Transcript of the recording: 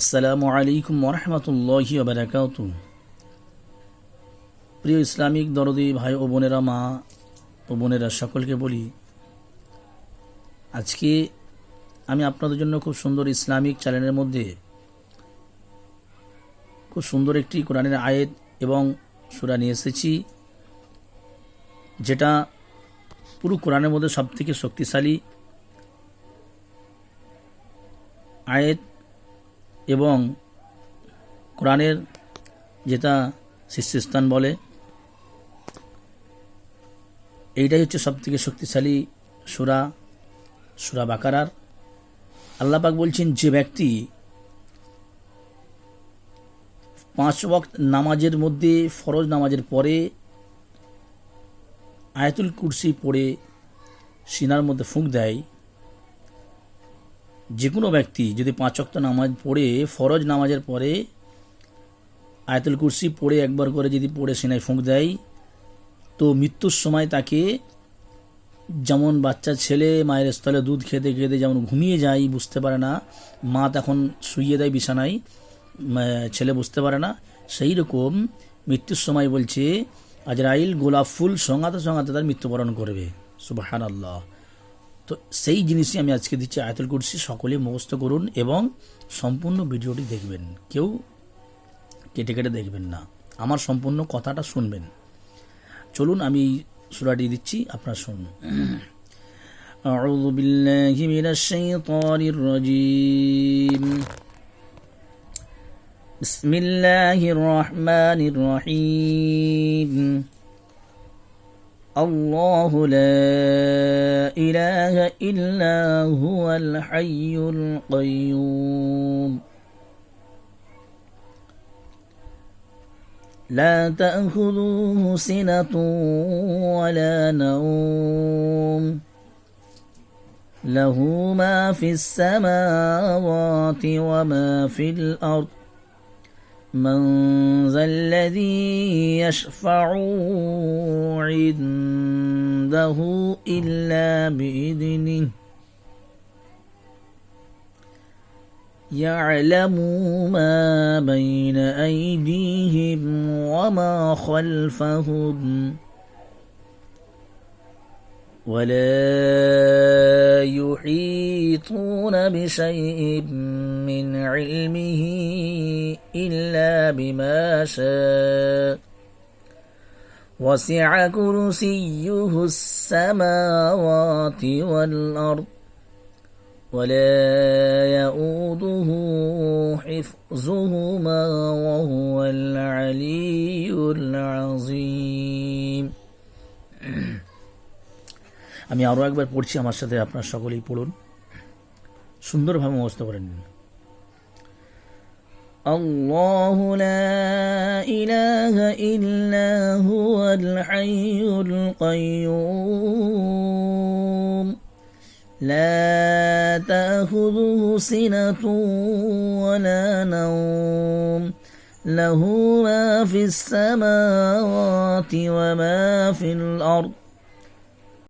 আসসালামু আলাইকুম ওরহমতুল্লাহি বারাকাতু। প্রিয় ইসলামিক দরদি, ভাই ও বোনেরা, মা ও বোনেরা, সকলকে বলি, আজকে আমি আপনাদের জন্য খুব সুন্দর ইসলামিক চ্যানেলের মধ্যে খুব সুন্দর একটি কোরআনের আয়েত এবং সুরা নিয়ে এসেছি, যেটা পুরো কোরআনের মধ্যে সবথেকে শক্তিশালী আয়েত এবং কোরআনের যেটা শীর্ষস্থান বলে, এইটাই হচ্ছে সবথেকে শক্তিশালী সুরা সুরা বাকারার। আল্লাপাক বলছেন, যে ব্যক্তি পাঁচ ওয়াক্ত নামাজের মধ্যে, ফরজ নামাজের পরে আয়াতুল কুরসি পড়ে, সিনার মধ্যে ফুঁক দেয় যে কোনো ব্যক্তি যদি পাঁচ ওয়াক্ত নামাজ পড়ে, ফরজ নামাজের পরে আয়াতুল কুরসি পড়ে একবার করে যদি পড়ে সিনায় ফুঁক দেয়, তো মৃত্যুর সময় তাকে যেমন বাচ্চা ছেলে, মায়ের স্থলে দুধ খেতে খেতে যেমন ঘুমিয়ে যায়, বুঝতে পারে না, মা তখন শুইয়ে দেয় বিছানায় ছেলে বুঝতে পারে না, সেই রকম মৃত্যুর সময় বলছে, আজরাইল গোলাপ ফুল সঙ্গাতে সঙ্গাতে তার মৃত্যুবরণ করবে। সুবাহান আল্লাহ তো সেই জিনিসই আমি আজকে দিচ্ছি আয়তুল কুরসি সকলে মুখস্থ করুন এবং সম্পূর্ণ ভিডিওটি দেখবেন কেউ কেটে কেটে দেখবেন না আমার সম্পূর্ণ কথাটা শুনবেন চলুন আমি সুরাটি দিচ্ছি আপনার শুনুন أعوذ بالله من الشيطان الرجيم بسم الله الرحمن الرحيم الله لا إله إلا هو الحي القيوم. لا تأخذوه سنة ولا نوم. له ما في السماوات وما في الأرض. من ذا الذي يشفع عنده إلا بإذنه يعلم ما بين أيديهم وما خلفهم ولا يحيطون بشيء من علمه إلا بما شاء وسع كرسيه السماوات والأرض ولا يؤوده حفظهما وهو العلي العظيم আমি আরও একবার পড়ছি আমার সাথে আপনার সকলেই পড়ুন সুন্দরভাবে মুখস্থ করে নিন الله لا إله إلا هو الحي القيوم لا تأخذه سنة ولا نوم له ما في السماوات وما في الأرض